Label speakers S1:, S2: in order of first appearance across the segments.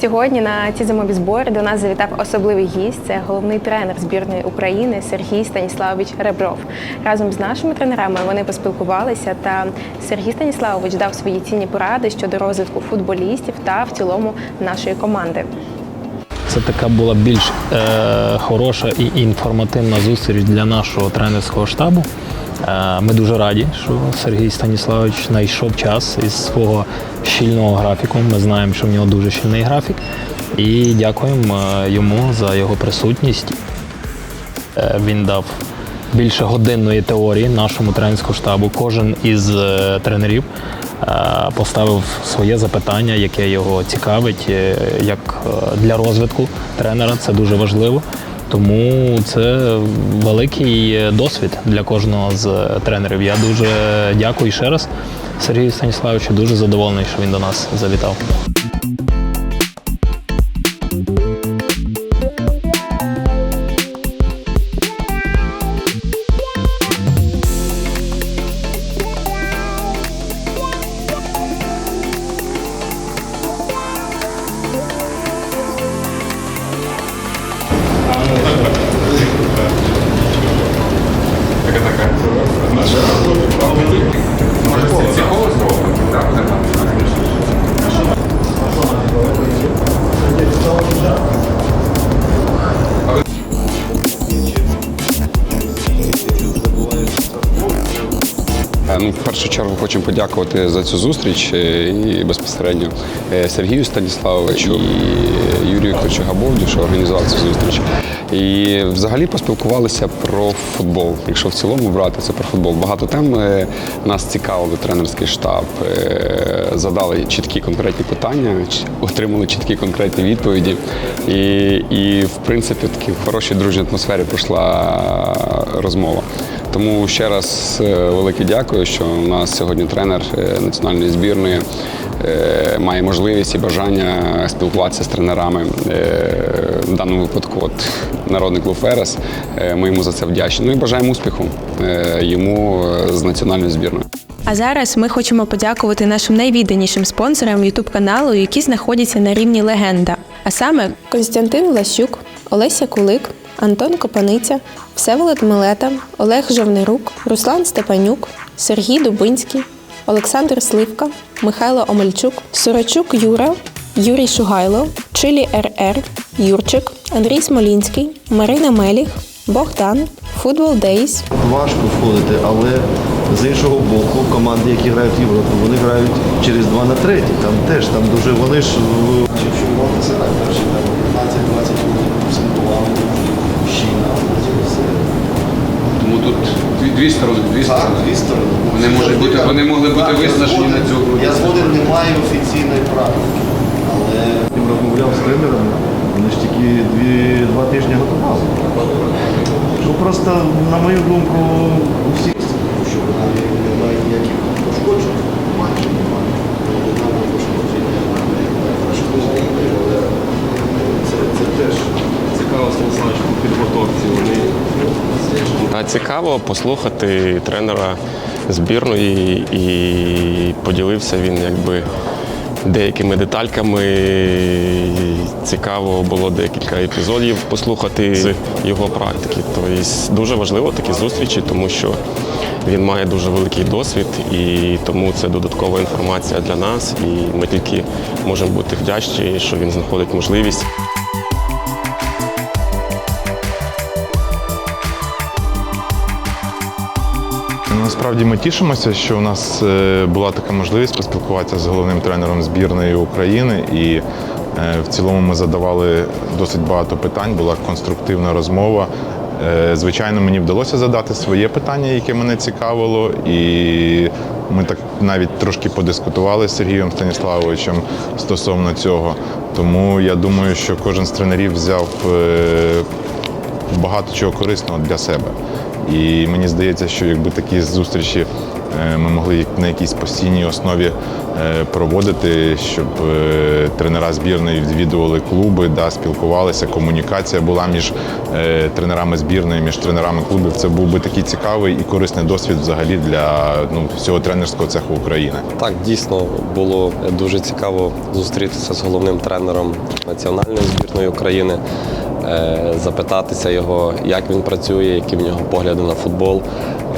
S1: Сьогодні на ці зимові збори до нас завітав особливий гість. Це головний тренер збірної України Сергій Станіславович Ребров. Разом з нашими тренерами вони поспілкувалися. Та Сергій Станіславович дав свої цінні поради щодо розвитку футболістів та в цілому нашої команди.
S2: Це така була більш е, хороша і інформативна зустріч для нашого тренерського штабу. Е, ми дуже раді, що Сергій Станіславович знайшов час із свого щільного графіку. Ми знаємо, що в нього дуже щільний графік. І дякуємо е, йому за його присутність. Е, Він дав більше годинної теорії нашому тренерському штабу. Кожен із тренерів поставив своє запитання, яке його цікавить, як для розвитку тренера. Це дуже важливо. Тому це великий досвід для кожного з тренерів. Я дуже дякую ще раз Сергію Станіславовичу. Дуже задоволений, що він до нас завітав.
S3: Ну, в першу чергу хочемо подякувати за цю зустріч е, і безпосередньо е, Сергію Станіславовичу і Юрію Вікторовичу що організував цю зустріч. І взагалі поспілкувалися про футбол. Якщо в цілому брати це про футбол. Багато тем е, нас цікавили тренерський штаб, задали чіткі конкретні питання, отримали чіткі конкретні відповіді. І, і в принципі, в хорошій дружній атмосфері пройшла розмова. Тому ще раз е, велике дякую, що у нас сьогодні тренер е, національної збірної е, має можливість і бажання спілкуватися з тренерами. В даному випадку, от народний клуб Ферес. Ми йому за це вдячні. Ну і бажаємо успіху йому з національною збірною.
S1: А зараз ми хочемо подякувати нашим найвідданішим спонсорам youtube каналу, які знаходяться на рівні легенда. А саме Константин Лащук, Олеся Кулик, Антон Копаниця, Всеволод Милета, Олег Жовнирук, Руслан Степанюк, Сергій Дубинський, Олександр Сливка, Михайло Омельчук, Сурачук Юра, Юрій Шугайло, Чилі РР, Юрчик, Андрій Смолінський, Марина Меліх, Богдан, Футбол Дейс,
S4: важко входити, але з іншого боку, команди, які грають в Європу, вони грають через 2 на 3. Там теж там дуже вони ж в- якщо можна це так, перші там 15-20 хвилин слідкували, щільно.
S3: Тому тут дві сторони, дві
S4: Так, дві сторони.
S3: Вони можуть бути- вони могли бути
S4: Так, я
S3: визначені
S4: згоден.
S3: на цю групу.
S4: Я згоден, немає офіційної практики. Але я розмовляв з тренером, вони ж тільки дві, два тижні готували. Ну просто, на мою думку, у всіх це, тому що навіть немає ніяких пошкоджень, майже немає. Немає пошкоджень, немає пошкоджень, але це, це теж
S5: Цікаво, Станіславович, по підготовці. Вони
S6: А цікаво послухати тренера збірної і поділився він якби деякими детальками. Цікаво було декілька епізодів послухати з його практики. Тобто дуже важливо такі зустрічі, тому що він має дуже великий досвід і тому це додаткова інформація для нас. І ми тільки можемо бути вдячні, що він знаходить можливість.
S7: Насправді ми тішимося, що у нас е, була така можливість поспілкуватися з головним тренером збірної України, і е, в цілому ми задавали досить багато питань. Була конструктивна розмова. Е, Звичайно, мені вдалося задати своє питання, яке мене цікавило, і ми так навіть трошки подискутували з Сергієм Станіславовичем стосовно цього. Тому я думаю, що кожен з тренерів взяв багато чого корисного для себе. І мені здається, що якби такі зустрічі е, ми могли на якійсь постійній основі е, проводити, щоб е, тренера збірної відвідували клуби, да, спілкувалися, комунікація була між тренерами збірної, між тренерами клубів. Це був би такий цікавий і корисний досвід взагалі для ну, всього тренерського цеху України.
S8: Так, дійсно було дуже цікаво зустрітися з головним тренером національної збірної України, запитатися його, як він працює, які в нього погляди на футбол,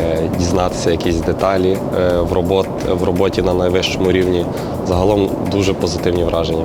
S8: е, дізнатися якісь деталі е, в роботі на найвищому рівні. Загалом дуже позитивні враження.